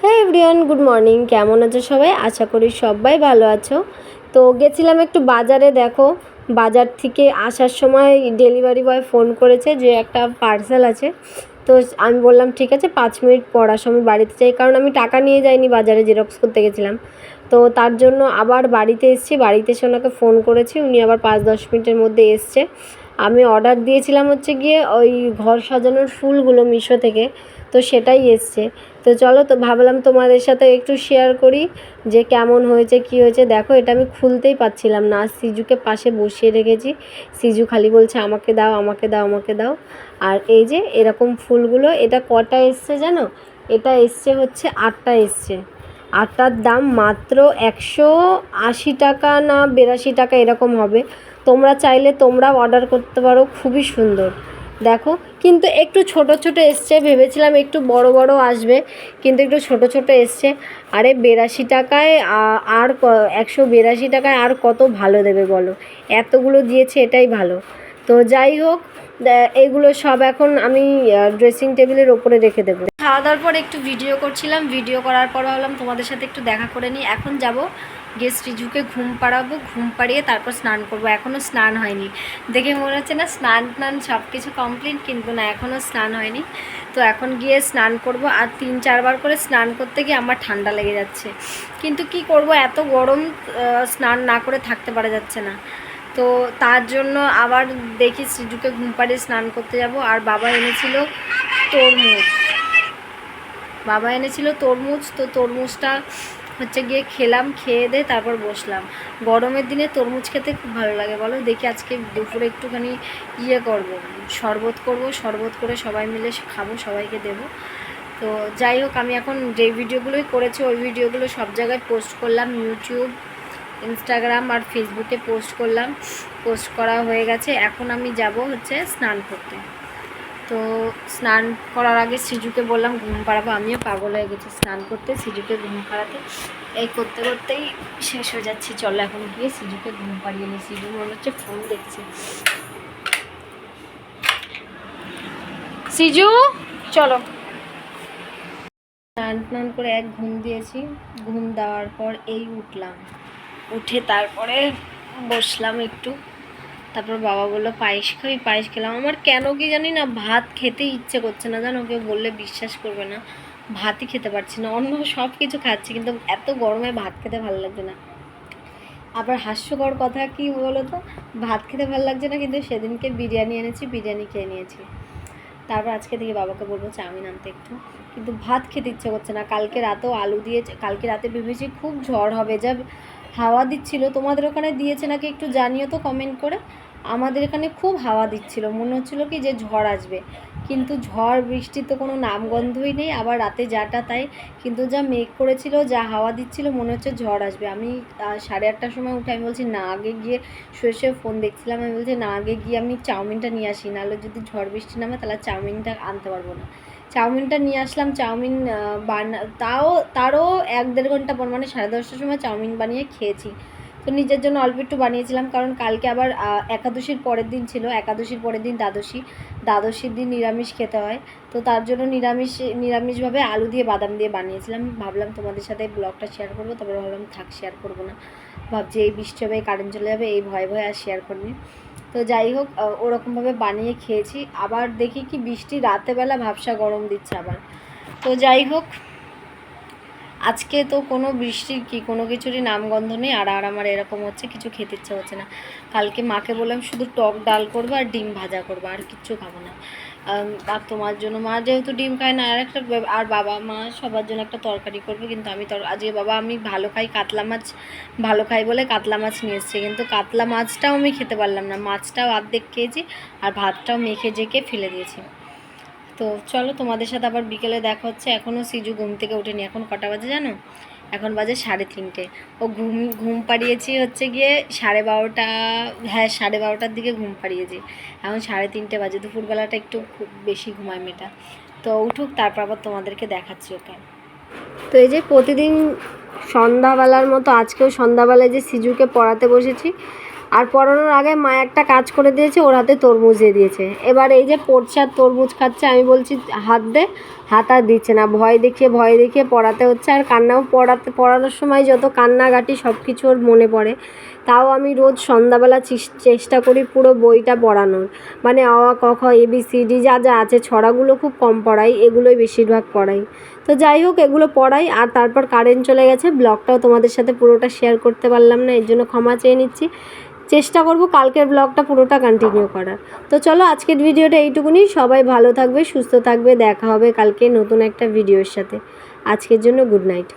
হ্যাঁ everyone good morning কেমন আছো সবাই? আশা করি সবাই ভালো আছো। তো গেছিলাম একটু বাজারে, দেখো। বাজার থেকে আসার সময় ডেলিভারি বয় ফোন করেছে যে একটা পার্সেল আছে। তো আমি বললাম, ঠিক আছে, পাঁচ মিনিট আসো, আমি বাড়িতে যাই। কারণ আমি টাকা নিয়ে যাইনি, বাজারে জেরক্স করতে গেছিলাম। তো তার জন্য আবার বাড়িতে এসেছি। বাড়িতে এসে ওনাকে ফোন করেছি। উনি আবার পাঁচ দশ মিনিটের মধ্যে এসছে। আমি অর্ডার দিয়েছিলাম হচ্ছে গিয়ে ওই ঘর সাজানোর ফুলগুলো মিশো থেকে। তো সেটাই এসছে। তো চলো তো ভাবলাম তোমাদের সাথে একটু শেয়ার করি যে কেমন হয়েছে, কি হয়েছে। দেখো, এটা আমি খুলতেই পাচ্ছিলাম না। সিজুকে পাশে বসিয়ে রেখেছি। সিজু খালি বলছে, আমাকে দাও আমাকে দাও আমাকে দাও। আর এই যে এরকম ফুলগুলো, এটা কটা এসছে জানো? এটা এসছে হচ্ছে আটটা এসছে। আটটার দাম মাত্র একশো আশি টাকা না বিরাশি টাকা এরকম হবে। তোমরা চাইলে তোমরা অর্ডার করতে পারো। খুবই সুন্দর। দেখো, কিন্তু একটু ছোট ছোট এসছে, ভেবেছিলাম একটু বড় বড় আসবে, কিন্তু একটু ছোট ছোট এসছে। আরে বিরাশি টাকায় আর একশো বিরাশি টাকায় আর কত ভালো দেবে বলো? এতগুলো দিয়েছে, এটাই ভালো। তো যাই হোক এগুলো সব এখন আমি ড্রেসিং টেবিলের ওপরে রেখে দেবো। খাওয়া দাওয়ার পর একটু ভিডিও করছিলাম ভিডিও করার পর ভাবলাম তোমাদের সাথে একটু দেখা করে নিই। এখন যাব গিয়ে শ্রীজুকে ঘুম পাড়াবো, ঘুম পাড়িয়ে তারপর স্নান করব। এখনও স্নান হয়নি। দেখে মনে হচ্ছে না স্নান টান সব কিছু কমপ্লিট কিন্তু না এখনও স্নান হয়নি। তো এখন গিয়ে স্নান করব আর তিন চারবার করে স্নান করতে গিয়ে আমার ঠান্ডা লেগে যাচ্ছে। কিন্তু কি করব, এত গরম স্নান না করে থাকতে পারা যাচ্ছে না। তো তার জন্য আবার দেখি শ্রীজুকে ঘুম পাড়িয়ে স্নান করতে যাব। আর বাবা এনেছিল তরমুজ। বাবা এনেছিল তরমুজ, তো তরমুজটা হচ্ছে গিয়ে খেলাম, খেয়ে দিয়ে তারপর বসলাম। গরমের দিনে তরমুজ খেতে খুব ভালো লাগে, বলো? দেখি আজকে দুপুরে একটুখানি ইয়ে করব, শরবত করব, শরবত করে সবাই মিলে খাব, সবাইকে দেবো। তো যাই হোক, আমি এখন যে ভিডিওগুলোই করেছি, ওই ভিডিওগুলো সব জায়গায় পোস্ট করলাম ইউটিউব ইনস্টাগ্রাম আর ফেসবুকে পোস্ট করলাম। পোস্ট করা হয়ে গেছে, এখন আমি যাব হচ্ছে স্নান করতে। তো স্নান করার আগে সিজুকে বললাম, ঘুম পাড়াবো। আমিও পাগল হয়ে গেছি স্নান করতে, সিজুকে ঘুম পাড়াতে। এই করতে করতেই শেষ হয়ে যাচ্ছি। চলো এখন গিয়ে সিজুকে ঘুম পাড়িয়ে নিই। সিজু মনে হচ্ছে ফোন দেখছে। সিজু, চলো। স্নান টান করে এক ঘুম দিয়েছি। ঘুম দেওয়ার পর এই উঠলাম। উঠে তারপরে বসলাম একটু। তারপর বাবা বলল, পায়েস খাবি, পায়েস খেলাম। আমার কেন কি জানি না, ভাত খেতে ইচ্ছে করছে না। জানো, কেউ বললে বিশ্বাস করবে না। ভাতই খেতে পারছি না। অন্য সব কিছু খাচ্ছি, কিন্তু এত গরমে ভাত খেতে ভালো লাগছে না। আবার হাস্যকর কথা কি বলো তো? ভাত খেতে ভালো লাগছে না, কিন্তু সেদিনকে বিরিয়ানি এনেছি, বিরিয়ানি খেয়ে নিয়েছি। তারপর আজকে থেকে বাবাকে বলব চাউমিন আনতে একটু। কিন্তু ভাত খেতে ইচ্ছে করছে না। কালকে রাতেও আলু দিয়ে, কালকে রাতে ভেবেছি খুব ঝড় হবে, যা হাওয়া দিচ্ছিল। তোমাদের ওখানে দিয়েছে নাকি একটু জানিও তো কমেন্ট করে। আমাদের এখানে খুব হাওয়া দিচ্ছিল। মনে হচ্ছিল কি যে ঝড় আসবে। কিন্তু ঝড় বৃষ্টির তো কোনো নামগন্ধই নেই। আবার রাতে যাটা তাই। কিন্তু যা মেঘ করেছিল, যা হাওয়া দিচ্ছিল, মনে হচ্ছে ঝড় আসবে। আমি সাড়ে আটটার সময় উঠে আমি বলছি, না, আগে গিয়ে শুয়ে শুয়ে ফোন দেখছিলাম। আমি বলছি, না, আগে গিয়ে আমি চাউমিনটা নিয়ে আসি। নাহলে যদি ঝড়, বৃষ্টি নামে, তাহলে চাউমিনটা আনতে পারব না। চাউমিনটা নিয়ে আসলাম, চাউমিন বানা, তাও, তারও এক দেড় ঘণ্টা পর মানে সাড়ে দশটার সময় চাউমিন বানিয়ে খেয়েছি। তো নিজের জন্য অল্প একটু বানিয়েছিলাম, কারণ কালকে আবার একাদশীর পরের দিন ছিল, একাদশীর পরের দিন দ্বাদশী। দ্বাদশীর দিন নিরামিষ খেতে হয়। তো তার জন্য নিরামিষ, নিরামিষভাবে আলু দিয়ে, বাদাম দিয়ে বানিয়েছিলাম। ভাবলাম তোমাদের সাথে ব্লগটা শেয়ার করব তারপরে ভাবলাম থাক শেয়ার করব না। ভাবছি এই বৃষ্টি হবে, এই কারেন্ট চলে যাবে, এই ভয়ে ভয়ে আর শেয়ার করিনি। তো যাই হোক ওরকমভাবে বানিয়ে খেয়েছি। আবার দেখি কি বৃষ্টি রাতেবেলা ভাবসা গরম দিচ্ছে আবার। তো যাই হোক আজকে তো কোনো বৃষ্টির কি কোনো কিছুরই নামগন্ধ নেই, আর আর আমার এরকম হচ্ছে কিছু খেতে ইচ্ছে হচ্ছে না। কালকে মাকে বললাম শুধু টক ডাল করব আর ডিম ভাজা করব, আর কিচ্ছু খাব না। আর তোমার জন্য মা যেহেতু ডিম খায় না, আর একটা আর বাবা মা সবার জন্য একটা তরকারি করবে, কিন্তু আমি তর আজকে বাবা আমি ভালো খাই কাতলা মাছ, ভালো খাই বলে কাতলা মাছ নিয়ে এসছে। কিন্তু কাতলা মাছটাও আমি খেতে পারলাম না, মাছটাও অর্ধেক খেয়েছি, আর ভাতটাও মেখে জেকে ফেলে দিয়েছি। তো চলো তোমাদের সাথে আবার বিকেলে দেখা হচ্ছে। এখনও সিজু ঘুম থেকে ওঠেনি। এখন কটা বাজে জানো? এখন বাজে সাড়ে তিনটে। ও ঘুম ঘুম পাড়িয়েছি হচ্ছে গিয়ে সাড়ে বারোটা হ্যাঁ সাড়ে বারোটার দিকে ঘুম পাড়িয়েছি। এখন সাড়ে তিনটে বাজে। দুপুরবেলাটা একটু খুব বেশি ঘুমায় মেয়েটা। তো উঠুক, তারপর আবার তোমাদেরকে দেখাচ্ছি ওকে। তো এই যে প্রতিদিন সন্ধ্যাবেলার মতো, আজকেও সন্ধ্যাবেলায় যে সিজুকে পড়াতে বসেছি আর পড়ানোর আগে মা একটা কাজ করে দিয়েছে, ওর হাতে তরমুজ দিয়ে দিয়েছে। এবার এই যে পড়ছে আর তরমুজ খাচ্ছে, আমি বলছি, হাত দে। হাত আর দিচ্ছে না, ভয় দেখিয়ে ভয় দেখিয়ে পড়াতে হচ্ছে। আর কান্নাও পড়াতে, পড়ানোর সময় যত কান্নাকাটি সব কিছু ওর মনে পড়ে। তাও আমি রোজ সন্ধ্যাবেলা চেষ্টা করি পুরো বইটা পড়ানোর। মানে অ ক, খ, এ, বি, সি, ডি যা যা আছে, ছড়াগুলো খুব কম পড়াই, এগুলোই বেশিরভাগ পড়াই। তো যাই হোক, এগুলো পড়াই, আর তারপর কারেন্ট চলে গেছে ব্লগটাও তোমাদের সাথে পুরোটা শেয়ার করতে পারলাম না, এর জন্য ক্ষমা চেয়ে নিচ্ছি। চেষ্টা করব কালকের ব্লগটা পুরোটা কন্টিনিউ করার। তো চলো আজকের ভিডিওটা এইটুকুনি। সবাই ভালো থাকবে, সুস্থ থাকবে। দেখা হবে কালকে নতুন একটা ভিডিওর সাথে। আজকের জন্য গুড নাইট